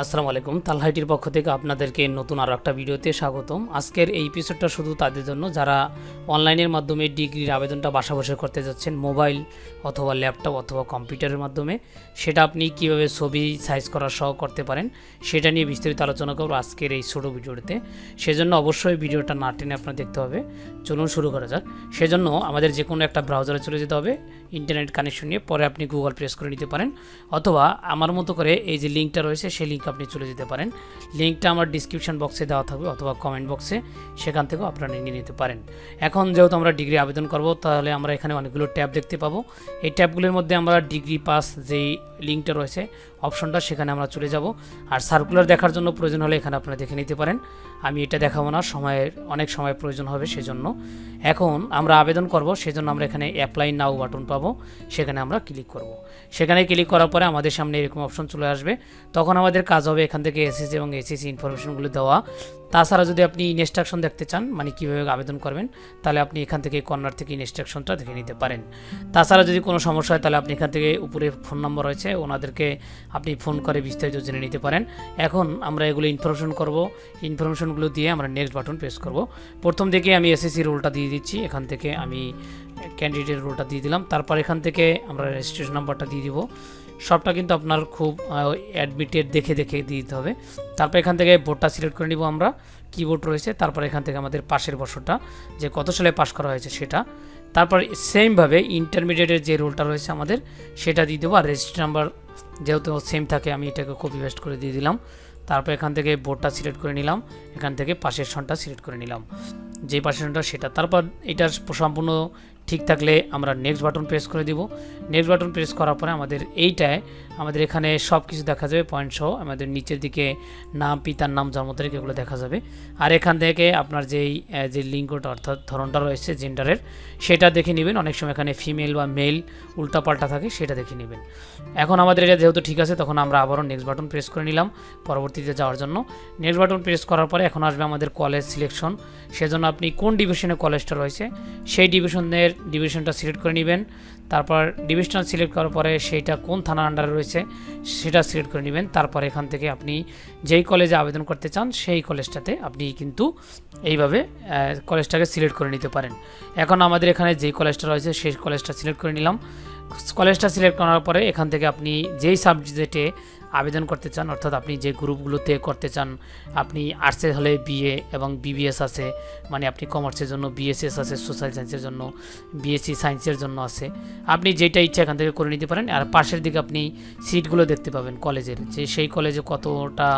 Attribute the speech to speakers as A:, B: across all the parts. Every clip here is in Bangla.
A: আসসালামু আলাইকুম। তালহাইটির পক্ষ থেকে আপনাদেরকে নতুন আরও একটা ভিডিওতে স্বাগতম। আজকের এই এপিসোডটা শুধু তাদের জন্য, যারা অনলাইনের মাধ্যমে ডিগ্রির আবেদনটা বাসা বসে করতে যাচ্ছেন, মোবাইল অথবা ল্যাপটপ অথবা কম্পিউটারের মাধ্যমে, সেটা আপনি কীভাবে ছবি সাইজ করা সহ করতে পারেন, সেটা নিয়ে বিস্তারিত আলোচনা করব আজকের এই ছোটো ভিডিওতে সেজন্য অবশ্যই ভিডিওটা না টেনে আপনার দেখতে হবে। চলুন শুরু করা যাক। সেজন্য আমাদের যে কোনো একটা ব্রাউজারে চলে যেতে হবে ইন্টারনেট কানেকশন নিয়ে। পরে আপনি গুগল প্রেস করে নিতে পারেন, অথবা আমার মতো করে এই যে লিঙ্কটা রয়েছে, সেই লিঙ্ক আপনি চলে যেতে পারেন। লিঙ্কটা আমার ডিসক্রিপশন বক্সে দেওয়া থাকবে অথবা কমেন্ট বক্সে সেখান থেকেও আপনারা নিয়ে নিতে পারেন। এখন যেহেতু আমরা ডিগ্রি আবেদন করব, তাহলে আমরা এখানে অনেকগুলো ট্যাব দেখতে পাবো। এই ট্যাবগুলোর মধ্যে আমরা ডিগ্রি পাস যেই লিঙ্কটা রয়েছে অপশনটা সেখানে আমরা চলে যাব। আর সার্কুলার দেখার জন্য প্রয়োজন হলে এখানে আপনারা দেখে নিতে পারেন। আমি এটা দেখাবো না, সময়ের, অনেক সময় প্রয়োজন হবে সেজন্য। এখন আমরা আবেদন করব, সেজন্য আমরা এখানে অ্যাপ্লাই নাও বাটন পাবো। সেখানে আমরা ক্লিক করব। সেখানে ক্লিক করার পরে আমাদের সামনে এরকম অপশন চলে আসবে। তখন আমাদের কাজ হবে এখান থেকে এসএসসি এবং এসএসসি ইনফরমেশনগুলো দেওয়া। তাছাড়া যদি আপনি ইনস্ট্রাকশন দেখতে চান মানে কীভাবে আবেদন করবেন, তাহলে আপনি এখান থেকে কর্নার থেকে ইনস্ট্রাকশনটা দেখে নিতে পারেন। তাছাড়া যদি কোনো সমস্যা হয়, তাহলে আপনি এখান থেকে উপরে ফোন নম্বর রয়েছে, ওনাদেরকে আপনি ফোন করে বিস্তারিত জেনে নিতে পারেন। এখন আমরা এগুলো ইনফরমেশন করব ইনফরমেশনগুলো দিয়ে আমরা নেক্সট বাটন প্রেস করব। প্রথম থেকে আমি এসএসসি রোলটা দিয়ে দিচ্ছি, এখান থেকে আমি ক্যান্ডিডেট রোলটা দিয়ে দিলাম। তারপর এখান থেকে আমরা রেজিস্ট্রেশন নাম্বারটা দিয়ে দিব। সবটা কিন্তু আপনার খুব অ্যাডমিটেড দেখে দেখে দিতে হবে। তারপর এখান থেকে বোর্ডটা সিলেক্ট করে নিব আমরা কি বোর্ড রয়েছে, তারপর এখান থেকে আমাদের পাশের বছরটা যে কত সালে পাস করা হয়েছে সেটা। তারপর সেমভাবে ইন্টারমিডিয়েটের যে রোলটা রয়েছে আমাদের, সেটা দিয়ে দেবো, আর রেজিস্ট্রি নাম্বার যেহেতু সেম থাকে, আমি এটাকে কপি পেস্ট করে দিয়ে দিলাম। তারপর এখান থেকে বোর্ডটা সিলেক্ট করে নিলাম, এখান থেকে পাশের সনটা সিলেক্ট করে নিলাম। যে পাশের সনটা, সেটা। তারপর এটার সম্পূর্ণ ঠিক থাকলে আমরা নেক্সট বাটন প্রেস করে দিব। নেক্সট বাটন প্রেস করার পরে আমাদের এইটায় আমাদের এখানে সব কিছু দেখা যাবে পয়েন্ট সহ। আমাদের নিচের দিকে নাম, পিতার নাম, জন্ম তারিখ এগুলো দেখা যাবে। আর এখান থেকে আপনার যেই যে লিঙ্কটা অর্থাৎ ধরনটা রয়েছে জেন্ডারের সেটা দেখে নেবেন। অনেক সময় এখানে ফিমেল বা মেল উল্টাপাল্টা থাকে, সেটা দেখে নেবেন। এখন আমাদের এটা যেহেতু ঠিক আছে, তখন আমরা আবারও নেক্সট বাটন প্রেস করে নিলাম পরবর্তীতে যাওয়ার জন্য। নেক্সট বাটন প্রেস করার পরে এখন আসবে আমাদের কলেজ সিলেকশন সেজন্য আপনি কোন ডিভিশনে কলেজটা রয়েছে, সেই ডিভিশনের ডিভিশনটা সিলেক্ট করে নেবেন। তারপর ডিভিশন সিলেক্ট করার পরে সেইটা কোন থানার আন্ডারে রয়েছে সেটা সিলেক্ট করে নেবেন। তারপর এখান থেকে আপনি যেই কলেজে আবেদন করতে চান সেই কলেজটাতে আপনি কিন্তু এইভাবে কলেজটাকে সিলেক্ট করে নিতে পারেন। এখন আমাদের এখানে যেই কলেজটা রয়েছে সেই কলেজটা সিলেক্ট করে নিলাম। কলেজটা সিলেক্ট করার পরে এখান থেকে আপনি যেই সাবজেক্টে আবেদন করতে চান, অর্থাৎ আপনি যে গ্রুপগুলোতে করতে চান, আপনি আর্টসে হলে বিএ এবং বিবিএস আছে মানে আপনি কমার্সের জন্য বিএসএস আছে, সোশ্যাল সায়েন্সের জন্য, বিএসসি সায়েন্সের জন্য আছে, আপনি যেটা ইচ্ছা এখান থেকে করে নিতে পারেন, আর পাশের দিকে আপনি সিটগুলো দেখতে পাবেন কলেজের, যে সেই কলেজে কতটা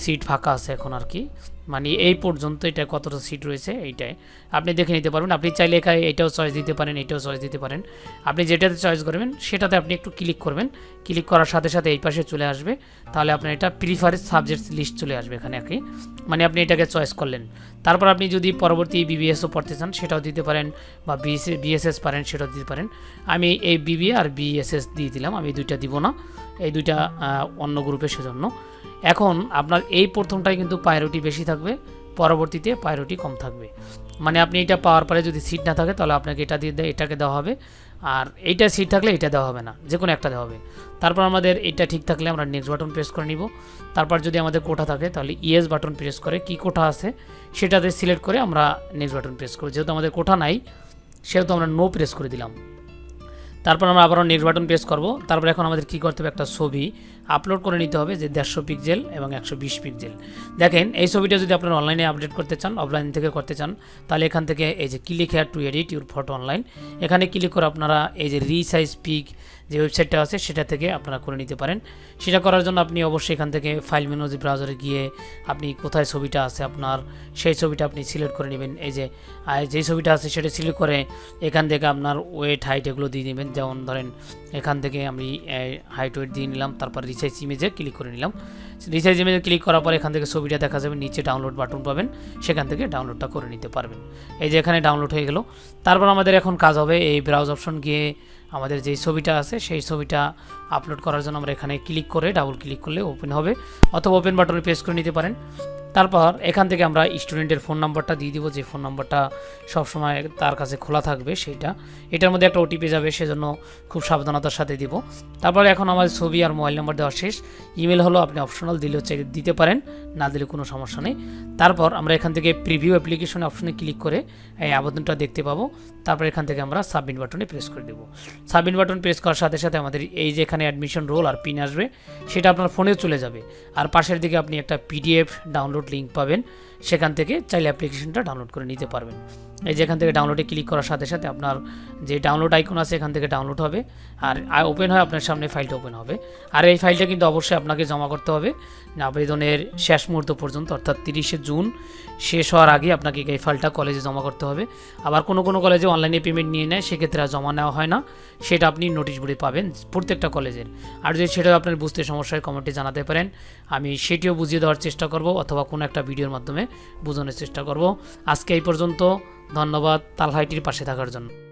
A: সিট ফাঁকা আছে এখন আর কি মানে এই পর্যন্ত এটা কতটা সিট রয়েছে এইটাই, আপনি দেখে নিতে পারবেন, আপনি চাইলে এখানে এটাও চয়েস দিতে পারেন, এটাও চয়েস দিতে পারেন, আপনি যেটাতে চয়েস করবেন, সেটাতে আপনি একটু ক্লিক করবেন ক্লিক করার সাথে সাথে এই পাশে চলে আসবে তাহলে আপনার এটা প্রিফারেন্স সাবজেক্ট লিস্ট চলে আসবে এখানে আর কি। মানে আপনি এটাকে চয়েস করলেন। তারপর আপনি যদি পরবর্তী বিবিএসও পড়তে চান, সেটাও দিতে পারেন, বা বিএসএ বিএসএস পারেন, সেটাও দিতে পারেন। আমি এই বিবিএ আর বিএসএস দিয়ে দিলাম, আমি দুইটা দিব না। এই দুইটা অন্য গ্রুপের সেজন্য। এখন আপনার এই প্রথমটাই কিন্তু প্রায়োরিটি বেশি থাকবে, পরবর্তীতে প্রায়োরিটি কম থাকবে। মানে আপনি এটা পাওয়ার পরে যদি সিট না থাকে, তাহলে আপনাকে এটা দেয় এটাকে দেওয়া হবে। আর এইটা সিট থাকলে এটা দেওয়া হবে না যে কোনো একটা দেওয়া হবে। তারপর আমাদের এটা ঠিক থাকলে আমরা নেক্সট বাটন প্রেস করে নিব। তারপর যদি আমাদের কোটা থাকে, তাহলে ইয়েস বাটন প্রেস করে। কি কোটা আছে? সেটাতে সিলেক্ট করে আমরা নেক্সট বাটন প্রেস করি যেহেতু আমাদের কোটা নাই, সেহেতু আমরা নো প্রেস করে দিলাম। তারপর আমরা আবারও নেক্সট বাটন প্রেস করব। তারপর এখন আমাদের কী করতে হবে? একটা ছবি আপলোড করে নিতে হবে যে দেড়শো পিক্সেল এবং একশো বিশ পিক্সেল দেখেন, এই ছবিটা যদি আপনারা অনলাইনে আপডেট করতে চান অফলাইন থেকে করতে চান, তাহলে এখান থেকে এই যে click here to edit your photo online এখানে ক্লিক করে আপনারা এই যে রিসাইজ পিক যে ওয়েবসাইটটা আছে, সেটা থেকে আপনারা করে নিতে পারেন। সেটা করার জন্য আপনি অবশ্যই এখান থেকে ফাইল মেনু ব্রাউজারে গিয়ে আপনি কোথায় ছবিটা আছে আপনার, সেই ছবিটা আপনি সিলেক্ট করে নেবেন। এই যে যেই ছবিটা আছে সেটা সিলেক্ট করে এখান থেকে আপনার ওয়েট হাইট এগুলো দিয়ে নেবেন। যেমন ধরেন, এখান থেকে আমি হাইট ওয়েট দিয়ে নিলাম, তারপর রিসাইজ ইমেজে ক্লিক করে নিলাম। রিসাইজ ইমেজে ক্লিক করার পর এখান থেকে ছবিটা দেখা যাবে, নিচে ডাউনলোড বাটন পাবেন, সেখান থেকে ডাউনলোডটা করে নিতে পারবেন। এই যে এখানে ডাউনলোড হয়ে গেল। তারপর আমাদের এখন কাজ হবে, এই ব্রাউজ অপশন গিয়ে আমাদের যেই ছবিটা আছে, সেই ছবিটা আপলোড করার জন্য আমরা এখানে ক্লিক করে ডাবল ক্লিক করলে ওপেন হবে, অথবা ওপেন বাটনে প্রেস করে নিতে পারেন। তারপর এখান থেকে আমরা স্টুডেন্টের ফোন নাম্বারটা দিয়ে দিব, যে ফোন নাম্বারটা সবসময় তার কাছে খোলা থাকবে সেইটা এটার মধ্যে একটা ওটিপি যাবে, সেজন্য খুব সাবধানতার সাথে দিব। তারপরে এখন আমাদের ছবি আর মোবাইল নাম্বার দেওয়া শেষ। ইমেল হলো আপনি অপশনাল দিলে হচ্ছে দিতে পারেন, না দিলে কোনো সমস্যা নেই। তারপর আমরা এখান থেকে প্রিভিউ অ্যাপ্লিকেশন অপশনে ক্লিক করে এই আবেদনটা দেখতে পাবো। তারপর এখান থেকে আমরা সাবমিট বাটনে প্রেস করে দেবো। সাবমিট বাটন প্রেস করার সাথে সাথে আমাদের এই যে এখানে অ্যাডমিশন রোল আর পিন আসবে, সেটা আপনার ফোনেও চলে যাবে। আর পাশের দিকে আপনি একটা পিডিএফ ডাউনলোড লিঙ্ক পাবেন। সেখান থেকে চাইলে অ্যাপ্লিকেশনটা ডাউনলোড করে নিতে পারবেন। এই যেখান থেকে ডাউনলোডে ক্লিক করার সাথে সাথে আপনার যে ডাউনলোড আইকন আছে, এখান থেকে ডাউনলোড হবে। আর ওপেন হয় আপনার সামনে ফাইলটা ওপেন হবে। আর এই ফাইলটা কিন্তু অবশ্যই আপনাকে জমা করতে হবে। আবেদনের শেষ মুহূর্ত পর্যন্ত, অর্থাৎ তিরিশে জুন শেষ হওয়ার আগে আপনাকে এই ফাইলটা কলেজে জমা করতে হবে। আবার কোনো কোনো কলেজে অনলাইনে পেমেন্ট নিয়ে নেয়, সেক্ষেত্রে আর জমা নেওয়া হয় না। সেটা আপনি নোটিশ বোর্ডে পাবেন, প্রত্যেকটা কলেজের আর যদি সেটা আপনার বুঝতে সমস্যায় কমেন্টে জানাতে পারেন। আমি সেটিও বুঝিয়ে দেওয়ার চেষ্টা করব, অথবা কোনো একটা ভিডিওর মাধ্যমে। বোঝানোর চেষ্টা করব। আজকে এই পর্যন্ত ধন্যবাদ তালহাইটির পাশে থাকার জন্য।